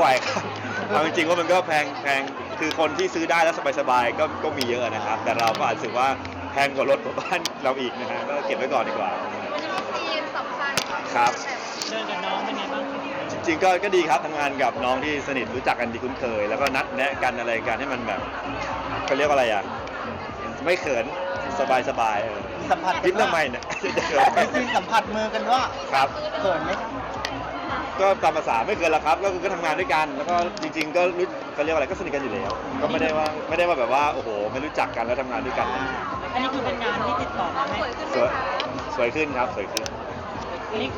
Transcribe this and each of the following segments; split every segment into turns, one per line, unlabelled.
ไหวครับเอาจริงๆว่ามันก็แพงแพงคือคนที่ซื้อได้แล้วสบายๆก็ก็มีเยอะนะครับ แต่เราก็อาจจะรู้สึกว่าแพงกว่ารถของบ้านเราอีกนะฮะก็เก็บไว้ก่อนดีกว่า
ทีมสำคัญ
ครับ
เดินกับน้องเป็นไงบ้างคะ
จริงๆก็ก็ดีครับทำงานกับน้องที่สนิทรู้จักกันดีคุ้นเคย แล้วก็นัดแนะกันอะไรกันให้มันแบบเขาเรียกว่าอะไรอะไม่เขินสบายสบายๆเออ
สัมผัส
ยิ้มทำไมเนี่ย
มีซีนสัมผัสมือกันว่า
ครับ
เขินไหมครับ
ก็ตามภาษาไม่เกินละครับ ก็คือก็ทำงานด้วยกัน แล้วก็จริง ๆ ก็รู้เขาเรียกว่าอะไรก็สนิทกันอยู่แล้ว ก็ไม่ได้ว่าไม่ได้ว่าแบบว่าโอ้โห ไม่รู้จักกันแล้วทำงานด้วยกันเลย
อันนี้คือเป็นงานที่ติดต่อมาไหม
สวยขึ้นไหม
สวยสวยขึ้นครับสวยขึ้น
อันนี้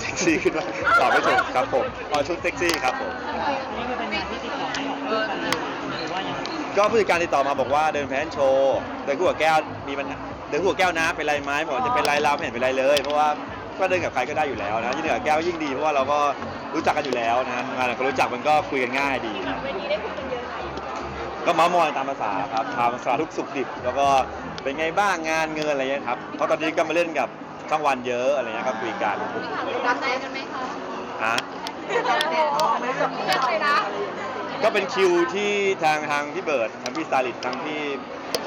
เซ็กซี่ขึ้นมาตอบไม่ถูกครับผมเอาชุดเซ็กซี่ครับผม
อันนี้คือเป็นงานที่ติดต่อให้ออกคู่กันเลยหรือว่ายังไง
ก็ผู้จัดการติดต่อมาบอกว่าเดินแพนโชว์เดินคู่กับแก้วมีปัญหาเดินคู่กับแก้วนะเป็นไรไหมบอกจะเป็นไรเราไม่เห็นเป็นไรเลย เพราะว่า ก็เดินกับใครก็ได้อยู่แล้วนะยิ่งเดินกับแก้วยิ่งดีเพราะว่าเราก็รู้จักกันอยู่แล้วนะงานเรารู้จักมันก็คุยกันง่ายดีนะ
เวทีได้คุยกันเยอะไหม
ก็เมาส์มอยตามภาษาครับตามภาษาทุกสุขดิบ แล้วก็เป็นไงบ้างงานเงินอะไรเงี้ยครับเพราะตอนนี้ก็มาเล่นกับช่องวันเยอะอะไรเงี้ยก็คุยกัน
รับใจกันไหมคะ
ฮะ
รับใจไม่จบเลยนะ
ก็เป็นคิวที่ทางทางพี่เบิร์ดทางพี่สตาลิตทางพี่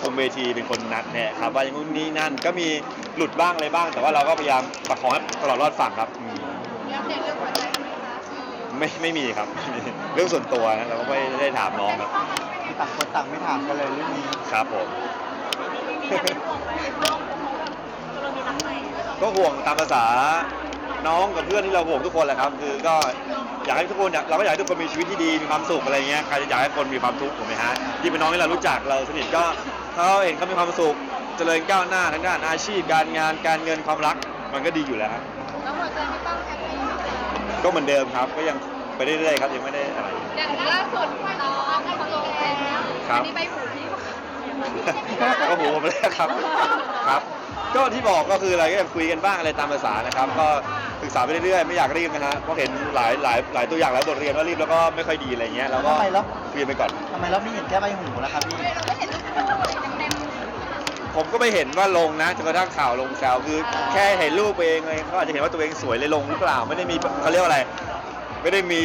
คุมเวทีเป็นคนนัดแนะครับว่าอย่างนู้นนี่นั่นก็มีหลุดบ้างอะไรบ้าง แต่ว่าเราก็พยายามประคองให้ตลอดรอดฝั่งครับอืม
ยังเด็กเรื่องหัวใจกันไหมคะ
ไม่ไม่มีครับเรื่องส่วนตัวนะเราก็ไม่ได้ถามน้องครับ
ต่างคนต่างไม่ถามกันเลยเรื่องนี้
ครับผม
มีการเป็นห่วงไหมเรามีรักใหม่
ก็ห่วงตามภาษาน้องกับเพื่อนที่เราห่วงทุกคนแหละครับ คือก็อยากให้ทุกคนอยากเราก็อยากให้ทุกคนมีชีวิตที่ดีมีความสุขอะไรเงี้ยใครจะอยากให้คนมีความทุกข์ถูกไหมฮะที่เป็นน้องที่เรารู้จักเราสนิทก็ถ้า เขาเห็นเขามีความสุข เจริญก้าวหน้าทางด้านอาชีพ การงาน การเงิน ความรัก มันก็ดีอยู่แล้วครับ
แล้วหัวใจไม่ต้องแฮปปี้
ก็เหมือนเดิมครับ ก็ยังไปเรื่อยๆครับ ยังไม่ได้อะไร
อย่างล่าสุดน้องเขาลงแล้ว
ครับ
อันนี้ใบหูพี่
ก็หูผมแล้วครับ ครับ ก็ที่บอกก็คืออะไรก็ยังคุยกันบ้างอะไรตามภาษานะครับ ก็ศึกษาไปเรื่อยๆ ไม่อยากรีบนะฮะ เพราะเห็นหลายหลายหลายตัวอย่างหลายบทเรียนว่ารีบแล้วก็ไม่ค่อยดีอะไรเงี้ย แล้วก็
ทำไมแล้ว
คุยไปก่อน
ทำไมเราไม่เห็นแค่ใบหูล่ะครับพี่
เราไม่เห็นรูปเต็ม
ผมก็ไม่เห็นว่าลงนะจนกระทั่งข่าวลงแซวคือ แค่เห็นรูปเองเลยเขาอาจจะเห็นว่าตัวเองสวยเลยลงหรือเปล่า ไม่ได้มีเขาเรียกว่าอะไร ไม่ได้มี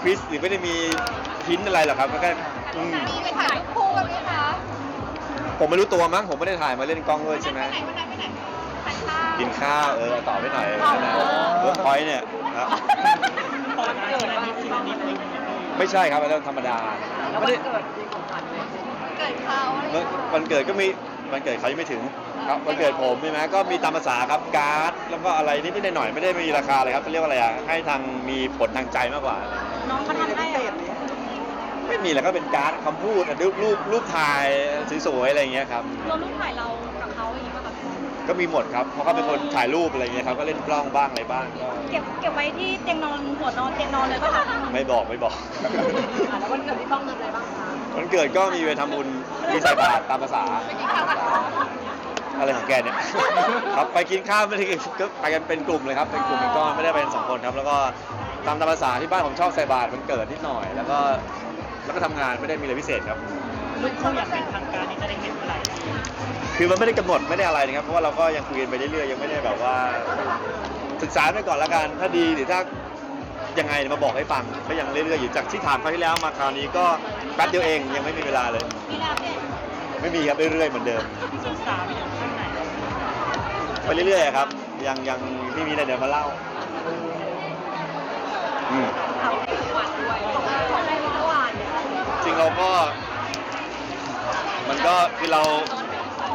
ควิสหรือไม่ได้มีพินอะไรหรอกครับก็แค่อืม
มีไปถ่ายคู่กันไหมคะ
ผมไม่รู้ตัวมั้งผมไม่ได้ถ่ายมาเล่นกล้องด้วยใช่ไหม
ไปไหนไปไหนไปไหนทานข้าว
กินข้าวเออต่อไปหน่อย
อ๋อ
นะเวิร์กพอยต์เนี่ยครับ
เปิดงานทีละนิดทีละนิดอะไรอย่างเงี้ย
ไม่ใช่ครับเป็นเรื่องธรรมดาไม่ได้
เกิดเขาอะไรอย่างเงี้ย
วันเกิดก็มี วันเกิดเขายังไม่ถึงครับวันเกิดผมใช่ไหมก็มีตามภาษาครับการ์ดแล้วก็อะไรนิดๆหน่อยๆไม่ได้มีราคาเลยครับเขาเรียกว่าอะไรอะให้ทางมีผลทางใจมากกว่า
น้องเขาทำให้อะ
ไม่มีแล้วก็เป็นการ์ดคำพูดอะรูปรูปรูปถ่ายสวยๆอะไรอย่างเงี้ยครับ
รวมรูปถ่ายเรากับเขาอย่างงี้ป่ะคะ
ก็มีหมดครับเพราะเขาเป็นคนถ่ายรูปอะไรเงี้ยครับก็เล่นกล้องบ้างอะไรบ้างก็
เก็บเก็บไว้ที่เตียงนอนหัวนอนเตียงนอนเลยป่ะคะ
ไม่บอกไม่บอก
อะแล้ววันเกิดพี่ต้องทำอะไรบ้างคะ
วันเกิดก็มีไปทำบุญมีใส่บาตรตามภาษา
ไปกินข้าวกับเขา
อะไรของแกเนี่ย ครับไปกินข้าวไม่ได้กินก็ไปกันเป็นกลุ่มเลยครับ เป็นกลุ่มเป็นก้อนไม่ได้ไปกันสองคนครับ แล้วก็ตามตามภาษาที่บ้านผมชอบใส่บาตรมันเกิดนิดหน่อย แล้วก็แล้วก็ทำงานไม่ได้มีอะไรพิเศษครับ
ลูกคู่อย่างเป็นทางการนี่จะได้เห็นเมื่อไหร่
คือมันไม่ได้กำหนดไม่ได้อะไรนะครับ เพราะว่าเราก็ยังคุยกันไปเรื่อยๆยังไม่ได้แบบว่า ศึกษาไปก่อนละกัน ถ้าดีหรือถ้า ยังไงมาบอกให้ฟังก็ยังเรื่อยๆอยู่จากที่ถามคราวที่แล้วมาคราวนี้ก็แป๊บเดียวเองยังไม่มีเวลาเลย
มีล้วเนี่ย
ไม่มีครับเรื่อยๆเหมือนเดิม
ศึกษาไปถึงขั้นไหน
ไปเรื่อยๆครับ ยังยังไม่มีอะไรเดี๋ยวมาเล่าอืม
เขาหวานด้วยของอะไรก็หวาน
จริงเราก็ มันก็คือเรา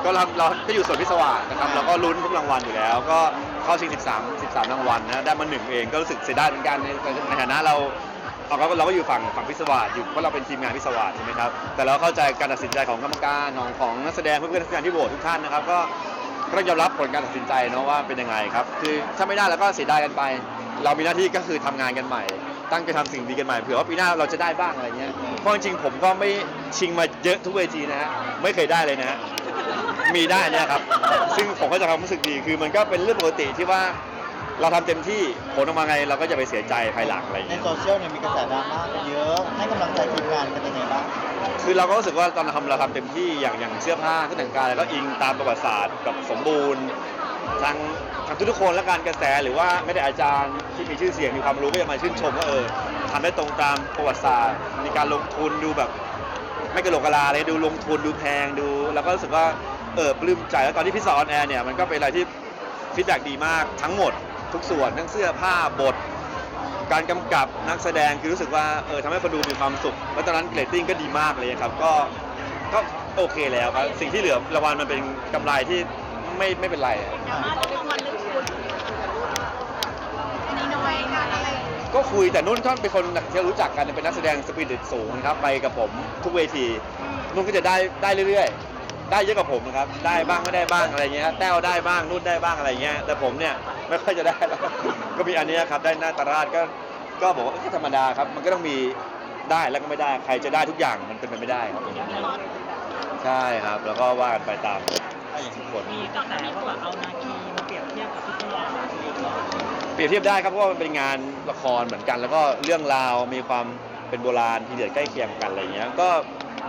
ก็เราเราก็อยู่ส่วนพิศวาสนะครับเราก็ลุ้นทุกรางวัลอยู่แล้ว ก็ เข้าชิง 13 13 รางวัลนะได้มาหนึ่งเองก็รู้สึกเสียดายเหมือนกันในในฐานะเราเราก็เราก็อยู่ฝั่งฝั่งพิศวาสอยู่เพราะเราเป็นทีมงานพิศวาสใช่ไหมครับแต่เราเข้าใจการตัดสินใจของกรรมการของของนักแสดงเพื่อนๆนักแสดงที่โหวตทุกท่านนะครับก็ก็ต้องยอมรับผลการตัดสินใจเนาะว่าเป็นยังไงครับคือถ้าไม่ได้แล้วก็เสียดายกันไป เรามีหน้าที่ก็คือทำงานกันใหม่ ตั้งใจทำสิ่งดีกันใหม่เผื่อว่าปีหน้าเราจะได้บ้างอะไรเงี้ยเพราะจริงๆผมก็ไม่ชิงมาเยอะทุกเวทีนะฮะไม่เคยได้เลยนะฮะ มีได้เนี่ยครับ ซึ่งผมก็จะความรู้สึกดีคือมันก็เป็นเรื่องปกติที่ว่าเราทำเต็มที่ผลออกมาไงเราก็จะไปเสียใจภายหลังอะไร
ใน
เงี้ย
โซเชียลเนี่ยมีกระแสดราม่ากันเยอะ ให้กำลังใจทีมงานกันยังไงบ้าง
คือเราก็รู้สึกว่าตอนเราทำเราทำเต็มที่อย่างอย่างเสื้อผ้าเครื่องแต่งกายแล้วก็อิงตามประวัติศาสตร์แบบสมบูรณ์ทางทางทุกๆคนและการกระแสหรือว่าไม่ได้อาจารย์ที่มีชื่อเสียงมีความรู้ก็จะมาชื่นชมว่าเออทำได้ตรงตามประวัติศาสตร์ มีการลงทุนดูแบบ ไม่กระโหลกกะลาเลยดูลงทุนดูแพงดู แล้วก็รู้สึกว่า เออปลื้มใจแล้วตอนที่พี่สอนแอร์เนี่ยมันก็เป็นอะไรที่ฟีดแบ็ดีมากทั้งหมดทุกส่วนทั้งเสื้อผ้าบท การกำกับนักแสดงคือรู้สึกว่าเออทำให้คนดูมีความสุขแล้วตอนนั้นเรตติ้งก็ดีมากเลยครับก็ก็โอเคแล้วครับสิ่งที่เหลือรางวัลมันเป็นกำไรที่ไม่ไม่เป็นไร
ดราม่าต้องรางวัลเรื่องชุดนี่น้อยงานอะไร
ก็คุยแต่นุ่นท่านเป็นคนที่รู้จักกันเป็นนักแสดงสปิริตสูงนะครับไปกับผมทุกเวที นุ่นก็จะได้ได้เรื่อยๆ ได้เยอะกว่าผมนะครับ ได้บ้างไม่ได้บ้างอะไรเงี้ย แต้วได้บ้างนุ่นได้บ้างอะไรเงี้ย แต่ผมเนี่ยไม่ค่อยจะได้แล้วก็มีอันเนี้ยครับ ได้หน้าตาราชก็ ก็บอกว่าก็ธรรมดาครับ มันก็ต้องมีได้แล้วก็ไม่ได้ ใครจะได้ทุกอย่างมันเป็นไปไม่ได้ครับ ใช่ครับ แล้วก็ว่ากันไปตามทุกคน
มีกระแสว่าแบบเอานาคีมาเปรียบเทียบกับพี่สว่าง
เปรียบเทียบได้ครับเพราะว่ามันเป็นงานละครเหมือนกัน แล้วก็เรื่องราวมีความเป็นโบราณทีเดียดใกล้เคียงกันอะไรเงี้ยก็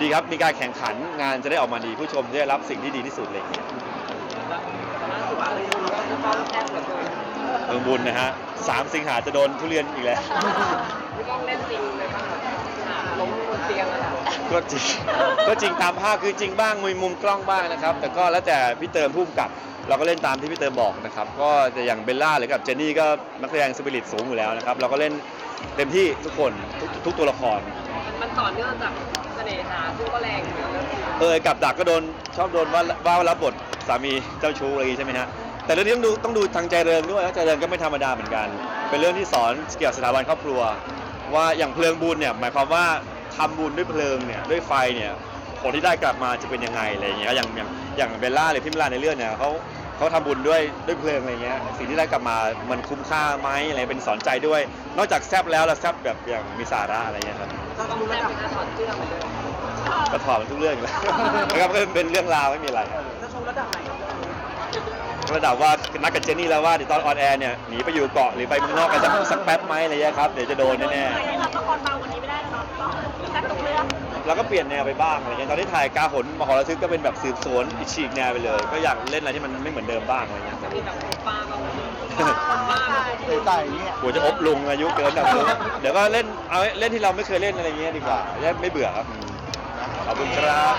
ดีครับ มีการแข่งขันงานจะได้ออกมาดีผู้ชมจะได้รับสิ่งที่ดีที่สุดอะไรเงี้ยเมืองบุญนะฮะสามสิงหาจะโดนทุเรียนอีกแล้ว
พี่ก้องเล่นจริงเลยป่ะล้มบนเตียงอะ
ก็จริงก็จริงตามภาพคือจริงบ้างมีมุมกล้องบ้างนะครับ แต่ก็แล้วแต่พี่เติมพุ่มกับ เราก็เล่นตามที่พี่เติมบอกนะครับ ก็แต่อย่างเบลล่าหรือกับเจนนี่ก็นักแสดงสปิริตสูงอยู่แล้วนะครับ เราก็เล่นเต็มที่ทุกคนทุกทุกตัวละคร
มันต่อเนื่องจากเส น่หาซึ่งก็แรงอยู่นะ
เออกับดักก็โดนชอบโดนว่าว่ารับบทสามีเจ้าชู้อะไรอย่างงี้ใช่ไหมฮะแต่เรื่องนี้ต้องดูต้องดูทางใจเริงด้วยแล้วใจเริงก็ไม่ธรรมดาเหมือนกัน เป็นเรื่องที่สอนเกี่ยวกับสถาบันครอบครัว ว่าอย่างเพลิงบุญเนี่ยหมายความว่าทำบุญด้วยเพลิงเนี่ยด้วยไฟเนี่ยผลที่ได้กลับมาจะเป็นยังไงอะไรอย่างเงี้ยอย่างอย่างอย่างเบลล่าหรือพิมลาในเรื่องเนี่ยเขาเขาทำบุญด้วยด้วยเพลิงอะไรเงี้ยสิ่งที่ได้กลับมามันคุ้มค่าไหมอะไรเป็นสอนใจด้วย นอกจากแซบแล้วแล้วแซบแบบอย่างมีสาระอะไรเงี้ยครับ
ก็ต้องแรงเป็นการถอดเสื้อเหมือนเดิม
ก็ถอดมันทุกเรื่องอยู่แล้วนะครับก็เป็นเรื่องราวไม่มีอะไร
จะชมระดับไหน
ระดับว่านัดกับเจนนี่แล้วว่าเดี๋ยวตอนออนแอร์เนี่ยหนีไปอยู่เกาะหรือไปเมืองนอกกันสักสักแป๊บไหมอะไรเงี้ยครับเดี๋ยวจะโดนแน่
เคยได้รับละครเบากว่านี้ไม่ได้แล้วเนาะต้องแซ่บทุกเรื่อง
ๆเราก็เปลี่ยนแนวไปบ้างอะไรเงี้ยตอนที่ถ่ายกาหนมหรทึกก็เป็นแบบสืบสวนอีกฉีกแนวไปเลย ก็อยากเล่นอะไรที่มันไม่เหมือนเดิมบ้างอะไรเงี้ย
มีแบบป้าบ้างไหม
ป้า
ใส่ๆเนี่ย
กลัวจะอบลุงอายุเกินแบบนี้เดี๋ยวก็เล่นเอาเล่นที่เราไม่เคยเล่นอะไรเงี้ยดีกว่าจะได้ไม่เบื่อครับ ขอบคุณครับ